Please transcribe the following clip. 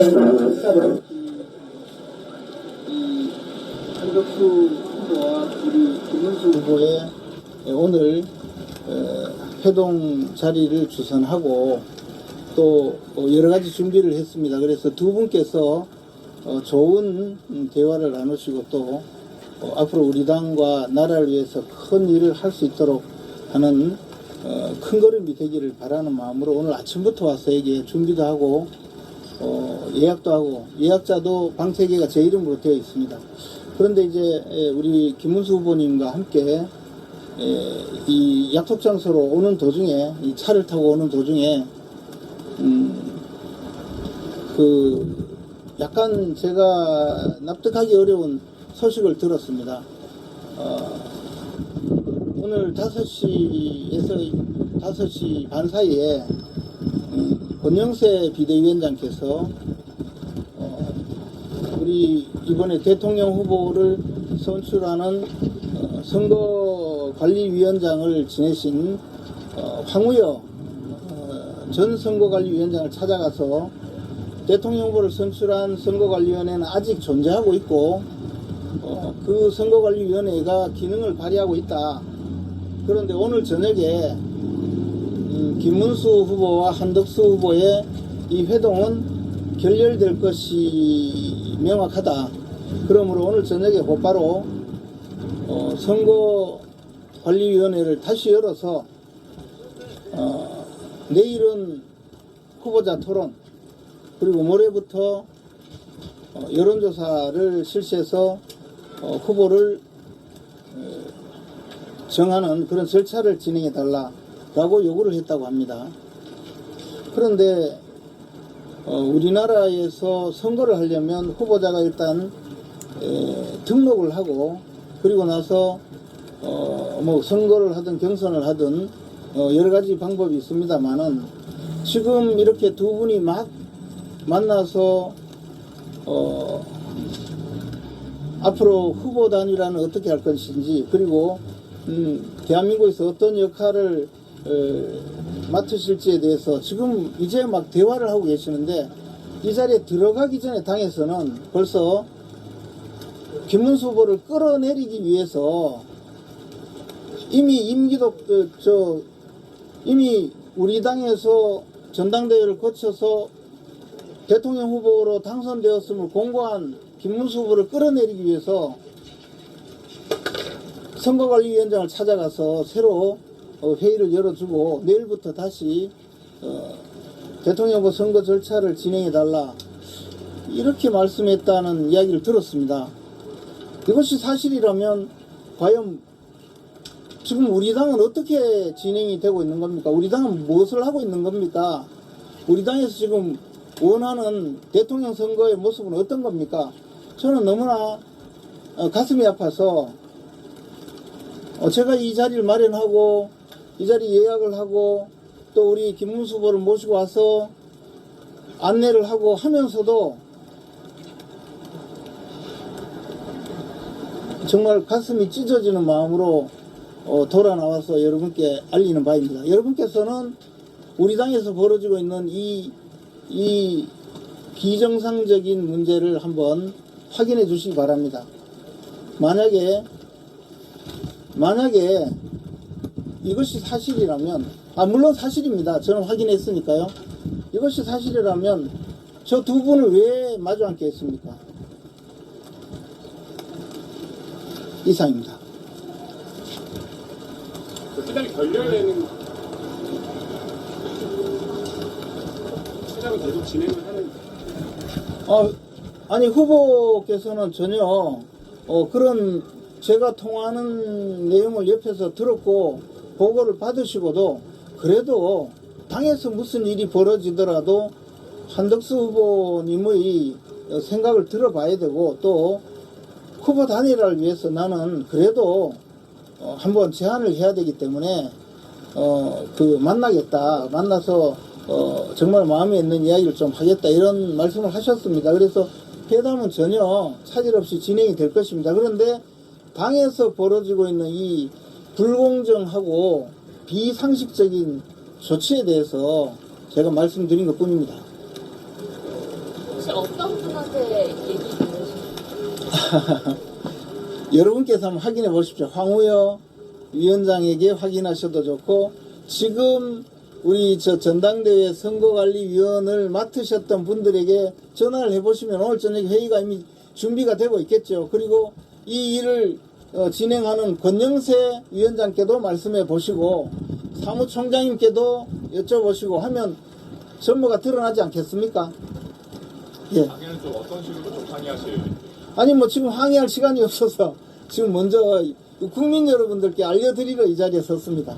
이 한덕수 후보와 우리 김문수 후보의 오늘 어, 회동 자리를 주선하고 또 어, 여러 가지 준비를 했습니다. 그래서 두 분께서 어, 좋은 음, 대화를 나누시고 또 어, 앞으로 우리 당과 나라를 위해서 큰 일을 할 수 있도록 하는 어, 큰 걸음이 되기를 바라는 마음으로 오늘 아침부터 와서 여기에 준비도 하고 어, 예약도 하고 예약자도 방세계가 제 이름으로 되어 있습니다. 그런데 이제 에, 우리 김문수 후보님과 함께 에, 이 약속 장소로 오는 도중에 이 차를 타고 오는 도중에 음, 그 약간 제가 납득하기 어려운 소식을 들었습니다. 어, 오늘 5시에서 5시 반 사이에 음, 권영세 비대위원장께서 어, 우리 이번에 대통령 후보를 선출하는 어, 선거관리위원장을 지내신 어, 황우여 어, 전 선거관리위원장을 찾아가서 대통령 후보를 선출한 선거관리위원회는 아직 존재하고 있고 어, 그 선거관리위원회가 기능을 발휘하고 있다. 그런데 오늘 저녁에 음, 김문수 후보와 한덕수 후보의 이 회동은 결렬될 것이 명확하다. 그러므로 오늘 저녁에 곧바로 어, 선거관리위원회를 다시 열어서 어, 내일은 후보자 토론 그리고 모레부터 어, 여론조사를 실시해서 어, 후보를 어, 정하는 그런 절차를 진행해 달라 라고 요구를 했다고 합니다. 그런데 어, 우리나라에서 선거를 하려면 후보자가 일단 에, 등록을 하고 그리고 나서 어, 뭐 선거를 하든 경선을 하든 어, 여러 가지 방법이 있습니다만은 지금 이렇게 두 분이 막 만나서 어, 앞으로 후보 단위라는 어떻게 할 것인지 그리고 음, 대한민국에서 어떤 역할을 어, 맡으실지에 대해서 지금 이제 막 대화를 하고 계시는데 이 자리에 들어가기 전에 당에서는 벌써 김문수 후보를 끌어내리기 위해서 이미 임기도 어, 저 이미 우리 당에서 전당대회를 거쳐서 대통령 후보로 당선되었음을 공고한 김문수 후보를 끌어내리기 위해서 선거관리위원장을 찾아가서 새로 어, 회의를 열어주고 내일부터 다시 어, 대통령 후보 선거 절차를 진행해 달라 이렇게 말씀했다는 이야기를 들었습니다. 이것이 사실이라면 과연 지금 우리 당은 어떻게 진행이 되고 있는 겁니까? 우리 당은 무엇을 하고 있는 겁니까? 우리 당에서 지금 원하는 대통령 선거의 모습은 어떤 겁니까? 저는 너무나 어, 가슴이 아파서 어, 제가 이 자리를 마련하고 이 자리 예약을 하고 또 우리 김문수 후보를 모시고 와서 안내를 하고 하면서도 정말 가슴이 찢어지는 마음으로 어, 돌아 나와서 여러분께 알리는 바입니다. 여러분께서는 우리 당에서 벌어지고 있는 이, 이 비정상적인 문제를 한번 확인해 주시기 바랍니다. 만약에, 만약에 이것이 사실이라면, 아, 물론 사실입니다. 저는 확인했으니까요. 이것이 사실이라면 저 두 분을 왜 마주 앉게 했습니까? 이상입니다. 회장이 결렬되는 회장은 계속 진행을 하는 어, 아니 후보께서는 전혀 어, 그런 제가 통화하는 내용을 옆에서 들었고 보고를 받으시고도 그래도 당에서 무슨 일이 벌어지더라도 한덕수 후보님의 어, 생각을 들어봐야 되고 또 후보 단일화를 위해서 나는 그래도 어, 한번 제안을 해야 되기 때문에 어, 그 만나겠다 만나서 어, 정말 마음에 있는 이야기를 좀 하겠다 이런 말씀을 하셨습니다. 그래서 회담은 전혀 차질 없이 진행이 될 것입니다. 그런데 당에서 벌어지고 있는 이 불공정하고 비상식적인 조치에 대해서 제가 말씀드린 것 뿐입니다. 혹시 어떤 분한테 얘기 들으셨어요? 여러분께서 한번 확인해 보십시오. 황우여 위원장에게 확인하셔도 좋고 지금 우리 저 전당대회 선거관리위원을 맡으셨던 분들에게 전화를 해보시면 오늘 저녁 회의가 이미 준비가 되고 있겠죠. 그리고 이 일을 어, 진행하는 권영세 위원장께도 말씀해 보시고 사무총장님께도 여쭤보시고 하면 전부가 드러나지 않겠습니까? 예. 좀 어떤 식으로 좀 항의하실 아니 뭐 지금 항의할 시간이 없어서 지금 먼저 국민 여러분들께 알려드리러 이 자리에 섰습니다.